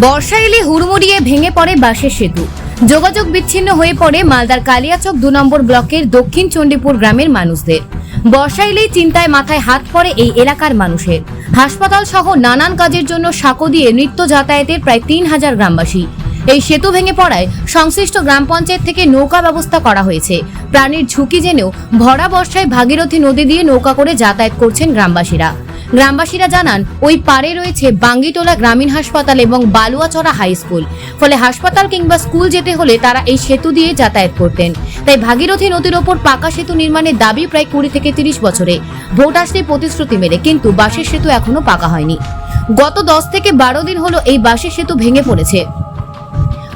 বর্ষা এলে হুড়মুড়িয়ে ভেঙে পড়ে বাঁশের সেতু। যোগাযোগ বিচ্ছিন্ন হয়ে পড়ে মালদার কালিয়াচক দু নম্বর ব্লকের দক্ষিণ চণ্ডীপুর গ্রামের মানুষদের। বর্ষা এলেই চিন্তায় মাথায় হাত পড়ে এই এলাকার মানুষের। হাসপাতাল সহ নানান কাজের জন্য সাঁকো দিয়ে নিত্য যাতায়াতের প্রায় তিন হাজার গ্রামবাসী। এই সেতু ভেঙে পড়ায় সংশ্লিষ্ট গ্রাম পঞ্চায়েত থেকে নৌকা ব্যবস্থা করা হয়েছে। প্রাণীর ঝুঁকি জেনেও ভরা বর্ষায় ভাগীরথী নদী দিয়ে নৌকা করে যাতায়াত করছেন গ্রামবাসীরা। গ্রামবাসীরা জানান, ওই পারে রয়েছে বাঙ্গিটোলা গ্রামীণ হাসপাতাল এবং বালুয়াচড়া হাই স্কুল। ফলে হাসপাতাল কিংবা স্কুল যেতে হলে তারা এই সেতু দিয়ে যাতায়াত করতেন। তাই ভাগীরথী নদীর ওপর পাকা সেতু নির্মাণের দাবি প্রায় কুড়ি থেকে তিরিশ বছরে। ভোট আসতে প্রতিশ্রুতি মেলে, কিন্তু বাসের সেতু এখনও পাকা হয়নি। গত দশ থেকে বারো দিন হলো এই বাসের সেতু ভেঙে পড়েছে।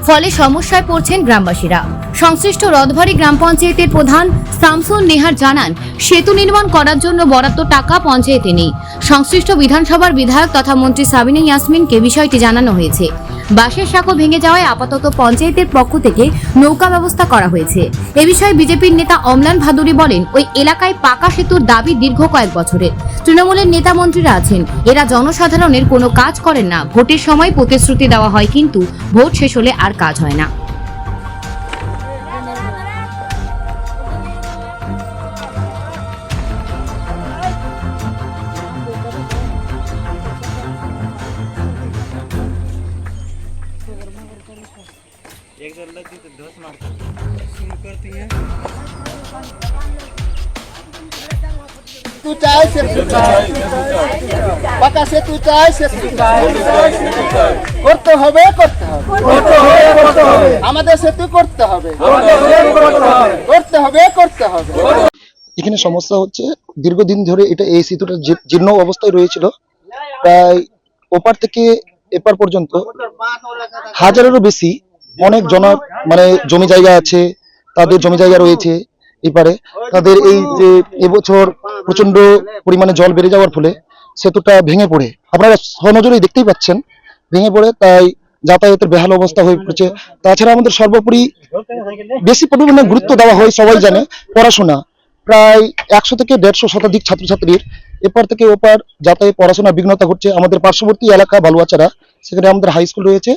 ফলে সমস্যায় পড়ছেন গ্রামবাসীরা। সংশ্লিষ্ট রদভারী গ্রাম পঞ্চায়েতের প্রধান শামসুল নেহার জানান, সেতু নির্মাণ করার জন্য বরাদ্দ টাকা পঞ্চায়েতে নেই। সংশ্লিষ্ট বিধানসভার বিধায়ক তথা মন্ত্রী সাবিনা ইয়াসমিনকে বিষয়টি জানানো হয়েছে। বাসের সাঁকো ভেঙে যাওয়ায় আপাতত পঞ্চায়েতের পক্ষ থেকে নৌকা ব্যবস্থা করা হয়েছে। এ বিষয়ে বিজেপির নেতা অমলান ভাদুরী বলেন, ওই এলাকায় পাকা সেতুর দাবি দীর্ঘ কয়েক বছরের। তৃণমূলের নেতা মন্ত্রীরা আছেন, এরা জনসাধারণের কোনো কাজ করেন না। ভোটের সময় প্রতিশ্রুতি দেওয়া হয় কিন্তু ভোট শেষ হলে আর কাজ হয় না। तू चाय से तू चाय পাকা সে তুই চাই সে তুই চাই করতে হবে করতে হবে আমাদের সেতু করতে হবে করতে হবে করতে হবে এখানে সমস্যা হচ্ছে দীর্ঘদিন ধরে এটা এই সেতুটা জী- জীর্ণ অবস্থায় রয়েছিল প্রায় ওপার থেকে এপার পর্যন্ত হাজারেরও বেশি অনেক জন মানে জমি জায়গা আছে, তাদের জমি জায়গা রয়েছে এপারে। তাদের এই যে এবছর প্রচণ্ড পরিমাণে জল বেড়ে যাওয়ার ফলে সেতুটা ভেঙে পড়ে। আপনারা সনজরেই দেখতেই পাচ্ছেন, ভেঙে পড়ে, তাই যাতায়াতের বেহাল অবস্থা হয়ে পড়েছে। তাছাড়া আমাদের সর্বোপরি বেশি পরিমাণে গুরুত্ব দেওয়া হয়, সবাই জানে, পড়াশোনা। প্রায় একশো থেকে দেড়শো শতাধিক ছাত্রছাত্রীর এপার থেকে ওপার যাতায়াত পড়াশোনার বিঘ্নতা ঘটছে। আমাদের পার্শ্ববর্তী এলাকা বালুয়াচারা সেখানে আমাদের হাই স্কুল রয়েছে।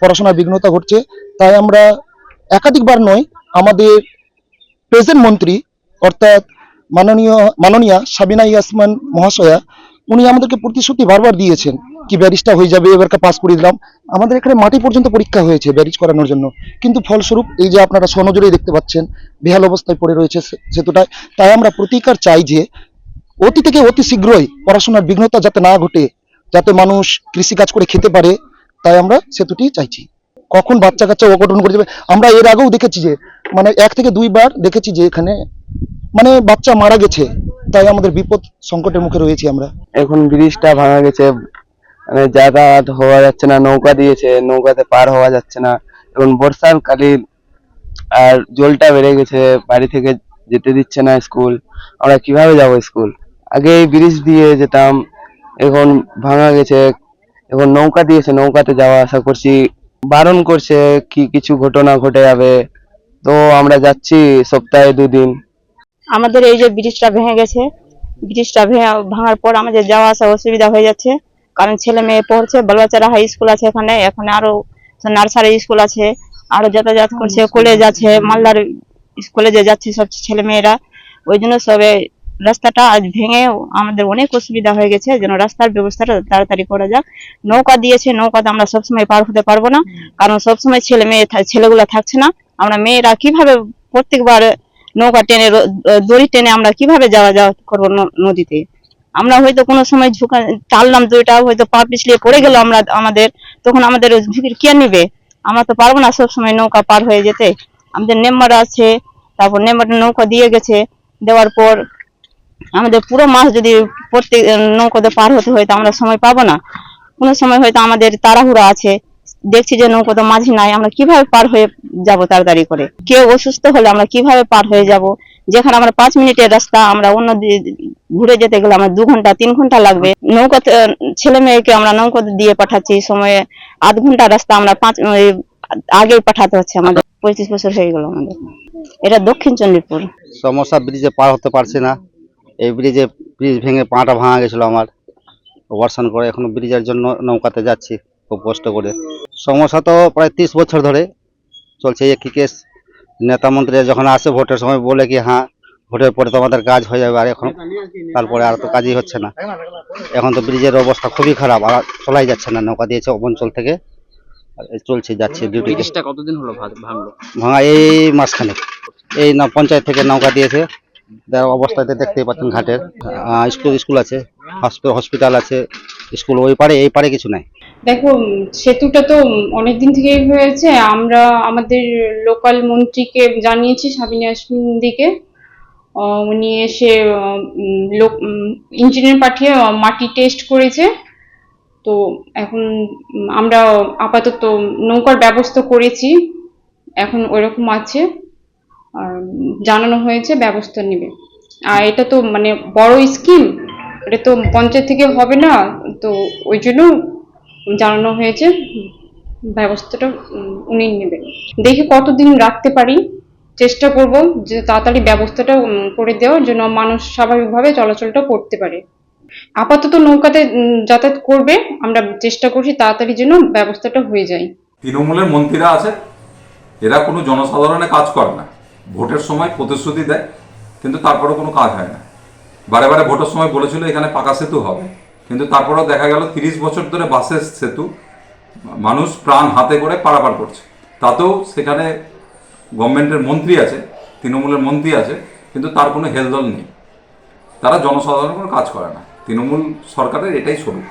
পড়াশোনার বিঘ্নতা ঘটছে। তাই আমরা একাধিকবার নয়, আমাদের প্রেজেন্ট মন্ত্রী অর্থাৎ মাননীয়, মাননীয়া সাবিনা ইয়াসমান মহাশয়া, উনি আমাদেরকে প্রতিশ্রুতি বারবার দিয়েছেন কি ব্যারিজটা হয়ে যাবে, এবারকে পাস করে দিলাম। আমাদের এখানে মাটি পর্যন্ত পরীক্ষা হয়েছে ব্যারিজ করানোর জন্য। কিন্তু ফলস্বরূপ এই যে আপনারা সনজরেই দেখতে পাচ্ছেন, বেহাল অবস্থায় পড়ে রয়েছে সেতুটায়। তাই আমরা প্রতিকার চাই যে অতি থেকে অতি শীঘ্রই পড়াশোনার বিঘ্নতা যাতে না ঘটে, যাতে মানুষ কৃষিকাজ করে খেতে পারে তাই আমরা সেতুটি চাইছি। কখন বাচ্চা কাচ্চা অঘটন করে যাবে, আমরা এর আগেও দেখেছি যে মানে এক থেকে দুইবার দেখেছি যে এখানে মানে বাচ্চা মারা গেছে, তাই আমাদের বিপদ সংকটের মুখে রয়েছি আমরা। এখন ব্রিজটা ভাঙা গেছে মানে যাতায়াত হওয়া যাচ্ছে না, নৌকা দিয়েছে, নৌকাতে পার হওয়া যাচ্ছে না এখন বর্ষার কালীন আর জলটা বেড়ে গেছে, বাড়ি থেকে যেতে দিচ্ছে না স্কুল, আমরা কীভাবে যাব স্কুল? আগে ব্রিজ দিয়ে যেতাম, এখন ভাঙা গেছে এখন নৌকা দিয়েছে নৌকাতে যাওয়া আসা করছি। বারণ করছে কি কিছু ঘটনা ঘটে যাবে। তো আমরা যাচ্ছি সপ্তাহে দুদিন। আমাদের এই যে ব্রিজটা ভেঙে গেছে ব্রিজটা ভেঙে ভাঙার পর আমাদের যাওয়া আসা অসুবিধা হয়ে যাচ্ছে। কারণ ছেলে মেয়ে পড়ছে বালুয়াচারা হাই স্কুল আছে এখানে এখানে আরও নার্সারি স্কুল আছে আরও যাতায়াত করছে কলেজ আছে মালদার কলেজে যাচ্ছে সব ছেলে মেয়েরা ওই জন্য সবে রাস্তাটা আজ ভেঙে আমাদের অনেক অসুবিধা হয়ে গেছে যেন রাস্তার ব্যবস্থাটা তাড়াতাড়ি করা যাক। নৌকা দিয়েছে নৌকাতে আমরা সবসময় পার হতে পারব না কারণ সবসময় ছেলে মেয়ে ছেলেগুলা থাকছে না। আমরা মেয়েরা কীভাবে প্রত্যেকবার নৌকা টেনে দড়ি টেনে আমরা কীভাবে যাওয়া যাওয়া করব নদীতে? আমরা হয়তো কোনো সময় ঝুঁকা টাললাম দড়িটা হয়তো পা পিছলিয়ে পড়ে গেল আমরা আমাদের তখন আমাদের ঝুঁকির কে নেবে? আমরা তো পারব না সবসময় নৌকা পার হয়ে যেতে। আমাদের নেম্বার আছে তারপর নেম্বারটা নৌকা দিয়ে গেছে দেওয়ার পর আমাদের পুরো মাস যদি প্রত্যেক নৌকাতে পার হতে হয়, তো আমরা সময় পাবো না। কোনো সময় হয়তো আমাদের তাড়াহুড়া আছে, দেখছি যে নৌকা তো মাঝি নাই, আমরা কীভাবে পার হয়ে যাব তাড়াতাড়ি করে? কেউ অসুস্থ হলে আমরা কীভাবে পার হয়ে যাব? যেখানে আমরা পাঁচ মিনিটের রাস্তা, আমরা অন্য ঘুরে যেতে গেলে আমার দু ঘণ্টা, তিন ঘণ্টা লাগবে। নৌকাতে ছেলে মেয়েকে আমরা নৌকা দিয়ে পাঠাচ্ছি সময়ে আধ ঘণ্টা রাস্তা আমরা পাঁচ আগেই পাঠাতে হচ্ছে আমাদের। পঁয়ত্রিশ বছর হয়ে গেল আমাদের। এটা দক্ষিণ চণ্ডীপুর সমস্যা ব্রিজে পার হতে পারছি না। এই ব্রিজে ব্রিজ ভেঙে পাটা ভাঙা গেছিল আমার। অপারেশন করে এখন ব্রিজের জন্য নৌকাতে যাচ্ছি খুব কষ্ট করে। সমস্যা তো প্রায় তিরিশ বছর ধরে চলছে একই কেস নেতা মন্ত্রী যখন আসে ভোটের সময় বলে কি হ্যাঁ ভোটের পরে তো আমাদের কাজ হয়ে যাবে আর এখন তারপরে আর তো কাজই হচ্ছে না। এখন তো ব্রিজের অবস্থা খুবই খারাপ আর চলাই যাচ্ছে না নৌকা দিয়েছে অঞ্চল থেকে। চলছে যাচ্ছে ডিউটি কতদিন হলো ভাঙলো? ভাঙা এই মাসখানে এই না পঞ্চায়েত থেকে নৌকা দিয়েছে। অবস্থাতে দেখতেই পাচ্ছেন ঘাটের। স্কুল স্কুল আছে হসপিটাল আছে, স্কুল ওই পারে, এই পারে কিছু নাই। দেখো, সেতুটা তো অনেক দিন থেকেই হয়েছে। আমরা আমাদের লোকাল মন্ত্রীকে জানিয়েছি সাবিনা দিকে উনি এসে লোক ইঞ্জিনিয়ার পাঠিয়ে মাটি টেস্ট করেছে। তো এখন আমরা আপাতত নৌকার ব্যবস্থা করেছি। এখন ওইরকম আছে। জানানো হয়েছে, ব্যবস্থা নেবে। আর এটা তো মানে বড় স্কিম, এটা তো পঞ্চায়েত থেকে হবে না, তো ওই জন্য জানানো হয়েছে, ব্যবস্থাটা উনি নেবেন। দেখি কতদিন রাখতে পারি, চেষ্টা করব যে তাড়াতাড়ি ব্যবস্থাটা করে দেওয়ার জন্য মানুষ স্বাভাবিকভাবে চলাচলটা করতে পারে। আপাতত নৌকাতে যাতায়াত করবে, আমরা চেষ্টা করছি তাড়াতাড়ি যেন ব্যবস্থাটা হয়ে যায়। তৃণমূলের মন্ত্রীরা আছে, এরা কোনো জনসাধারণের কাজ করে না। ভোটের সময় প্রতিশ্রুতি দেয়, কিন্তু তারপরেও কোনো কাজ হয় না। বারে বারে ভোটের সময় বলেছিল এখানে পাকা সেতু হবে। কিন্তু তারপরেও দেখা গেল তিরিশ বছর ধরে বাসের সেতু, মানুষ প্রাণ হাতে করে পারাপার করছে। তাতেও সেখানে গভর্নমেন্টের মন্ত্রী আছে, তৃণমূলের মন্ত্রী আছে, কিন্তু তার কোনো হেলদল নেই। তারা জনসাধারণের কোনো কাজ করে না। তৃণমূল সরকারের এটাই স্বরূপ।